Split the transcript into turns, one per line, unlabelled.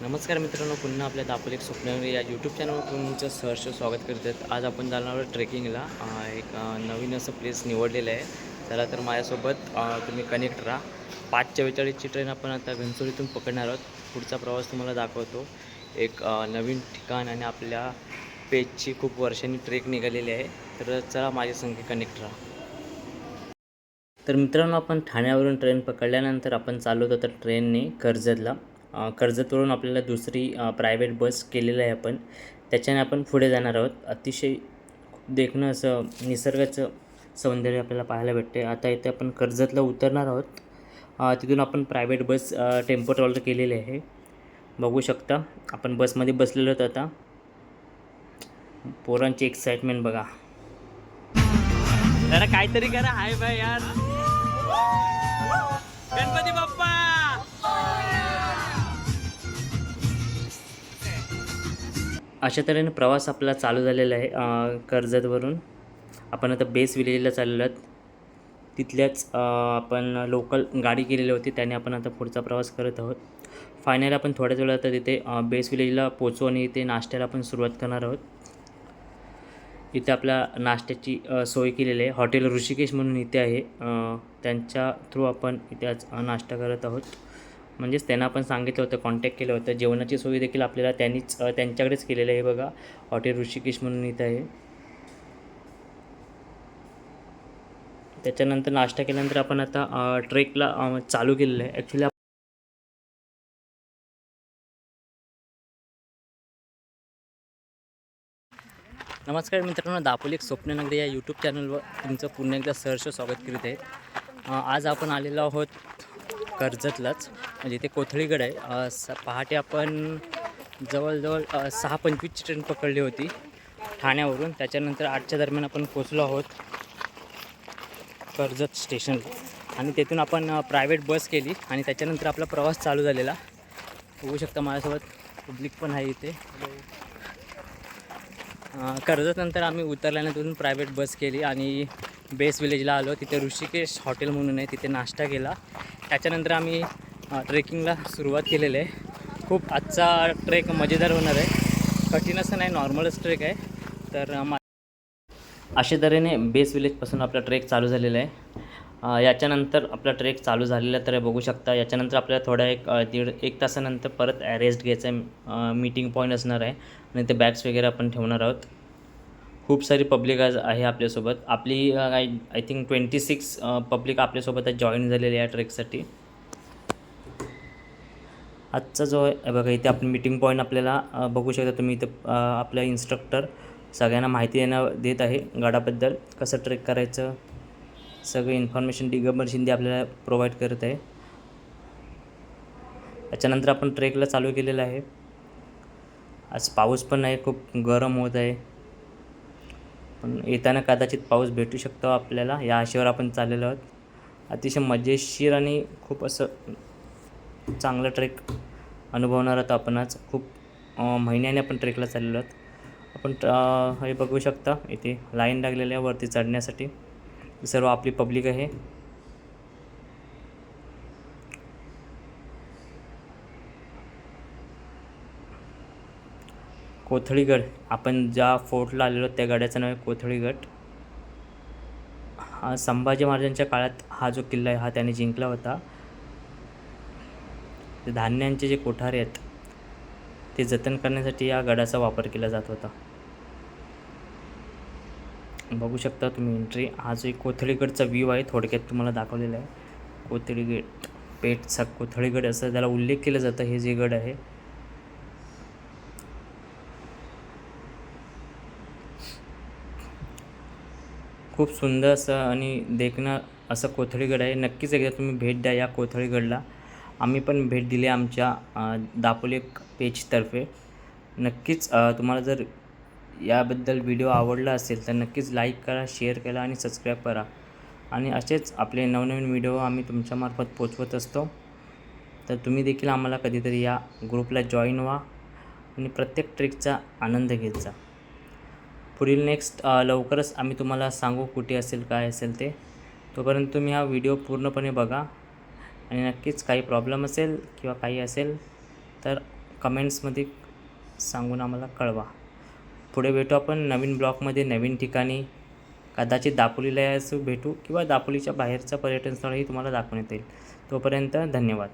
नमस्कार मित्रांनो पुन्हा आपल्या दापोली एक स्वप्न या यूट्यूब चॅनलवर तुमचं सहर्ष स्वागत करत आहेत. आज आपण जाणार आहोत ट्रेकिंगला एक नवीन असं प्लेस निवडलेलं आहे. चला तर माझ्यासोबत तुम्ही कनेक्ट राहा. पाच चव्वेचाळीसची ट्रेन आपण आता घनसोलीतून पकडणार आहोत. पुढचा प्रवास तुम्हाला दाखवतो. एक नवीन ठिकाण आणि आपल्या पेजची खूप वर्षांनी ट्रेक निघालेली आहे. तर चला माझ्या संख्ये कनेक्ट राहा. तर मित्रांनो आपण ठाण्यावरून ट्रेन पकडल्यानंतर आपण चाललो होतो तर ट्रेनने कर्जतला. कर्जतवरून आपल्याला दुसरी प्रायव्हेट बस केलेलं आहे आपण. त्याच्याने आपण पुढे जाणार आहोत. अतिशय देखणं असं निसर्गाचं सौंदर्य आपल्याला पाहायला भेटते आता इथे आपण कर्जतला उतरणार आहोत. तिथून आपण प्रायव्हेट बस टेम्पो ट्रॉलर केलेली आहे. बघू शकता. आपण बसमध्ये बसलेलो आहोत आता. पोरांची एक्साइटमेंट बघा. जरा काहीतरी करा. हाय बाय यार. गणपती बाप्पा. अशा तऱ्हेने प्रवास आपला चालू झालेला आहे कर्जतवरून. आपण आता बेस विलेजला चाललेलो आहोत. तिथल्याच आपण लोकल गाडी केलेली होती त्याने आपण आता पुढचा प्रवास करत आहोत. फायनल आपण थोड्याच वेळात आता तिथे बेस विलेजला पोचू आणि इथे नाश्त्याला आपण सुरुवात करणार आहोत. इथे आपल्या नाश्त्याची सोय केलेली आहे. हॉटेल ऋषिकेश म्हणून इथे आहे. त्यांच्या थ्रू आपण इथे आज नाश्ता करत आहोत. म्हणजेच त्यांना आपण सांगितलं होतं कॉन्टॅक्ट केलं होतं. जेवणाची सोय देखील आपल्याला त्यांनीच त्यांच्याकडेच केलेलं आहे बघा. हॉटेल ऋषिकेश म्हणून इथं आहे. त्याच्यानंतर नाश्ता केल्यानंतर आपण आता ट्रेकला चालू केलेलं आहे. ॲक्च्युली नमस्कार मित्रांनो दापोली एक स्वप्ननगरी या यूट्यूब चॅनलवर तुमचं पुन्हा एकदा सहर्ष स्वागत करीत आहे. आज आपण आलेलो आहोत कर्जतलाच म्हणजे इथे कोथळीगड आहे. स पहाटे आपण जवळजवळ सहा पंचवीसची ट्रेन पकडली होती ठाण्यावरून. त्याच्यानंतर आठच्या दरम्यान आपण पोचलो आहोत कर्जत स्टेशनला. आणि तेथून आपण प्रायव्हेट बस केली आणि त्याच्यानंतर आपला प्रवास चालू झालेला. होऊ शकता माझ्यासोबत पब्लिक पण आहे इथे. कर्जतनंतर आम्ही उतरल्यानंतर प्रायव्हेट बस केली आणि बेस विलेजला आलो. तिथे ऋषिकेश हॉटेल म्हणून आहे. तिथे नाश्ता केला. त्याच्यानंतर आम्ही ट्रेकिंगला सुरुवात केलेली आहे. खूप आजचा ट्रेक मजेदार होणार आहे. कठीण असं नाही नॉर्मलच ट्रेक आहे. तर मा अशा तऱ्हेने बेस विलेजपासून आपला ट्रेक चालू झालेला आहे. याच्यानंतर आपला ट्रेक चालू झालेला तर बघू शकता याच्यानंतर आपल्याला थोड्या एक दीड एक तासानंतर परत रेस्ट घ्यायचं आहे. मीटिंग पॉईंट असणार आहे. आणि ते बॅग्स वगैरे आपण ठेवणार आहोत. खूप सारी पब्लिक आज आहे आपल्यासोबत. आपली I I think twenty six public आपल्यासोबत जॉईन झालेली आहे ट्रेकसाठी आजचा जो आहे बघा इथे आपण मीटिंग पॉईंट आपल्याला uh, बघू शकता तुम्ही इथे अ, आपला इन्स्ट्रक्टर सगळ्यांना माहिती देणं देत आहे गडाबद्दल. कसं ट्रेक करायचं? सगळं इन्फॉर्मेशन दिगंबर शिंदे आपल्याला प्रोव्हाइड करत आहे. त्याच्यानंतर आपण ट्रेकला चालू केलेलं आहे. आज पाऊस पण आहे खूप गरम होत आहे. पण येताना कदाचित पाऊस भेटू शकतो आपल्याला. या आशेवर आपण चाललेलो आहोत. अतिशय मजेशीर आणि खूप असं चांगलं ट्रेक अनुभवणार आहोत आपण आज. खूप महिन्याने आपण ट्रेकला चाललेलो आहोत. आपण हे बघू शकता इथे लाईन लागलेली आहे वरती चढण्यासाठी. सर्व आपली पब्लिक आहे. कोथळीगड. आपण ज्या फोर्टला आलेलो त्या गडाचं नाव आहे कोथळीगड. हा संभाजी महाराजांच्या काळात हा जो किल्ला आहे हा त्याने जिंकला होता. ते धान्यांचे जे कोठारे आहेत ते जतन करण्यासाठी या गडाचा वापर केला जात होता. बघू शकता तुम्ही एंट्री हा जो एक कोथळीगडचा व्ह्यू आहे थोडक्यात तुम्हाला दाखवलेला आहे. कोथळीगड पेठचा कोथळीगड असं त्याला उल्लेख केलं जातं हे जे गड आहे खूप सुंदर असं आणि देखणं असं कोथळीगड आहे. नक्कीच एकदा तुम्ही भेट द्या या कोथळीगडला. आम्ही पण भेट दिली आमच्या दापोली पेजतर्फे. नक्कीच तुम्हाला जर याबद्दल व्हिडिओ आवडला असेल तर नक्कीच लाईक करा शेअर करा आणि सबस्क्राईब करा. आणि असेच आपले नवनवीन व्हिडिओ आम्ही तुमच्यामार्फत पोचवत असतो. तर तुम्ही देखील आम्हाला कधीतरी या ग्रुपला जॉईन व्हा आणि प्रत्येक ट्रिकचा आनंद घेत जा. पुढील नेक्स्ट लवकरच आम्ही तुम्हाला सांगू कुठे असेल काय असेल ते. तोपर्यंत तुम्ही हा व्हिडिओ पूर्णपणे बघा. आणि नक्कीच काही प्रॉब्लेम असेल किंवा काही असेल तर कमेंट्समध्ये सांगून आम्हाला कळवा. पुढे भेटू आपण नवीन ब्लॉकमध्ये नवीन ठिकाणी. कदाचित दापोलीला असं भेटू किंवा दापोलीच्या बाहेरचं पर्यटनस्थळही तुम्हाला दाखवण्यात येईल तोपर्यंत धन्यवाद.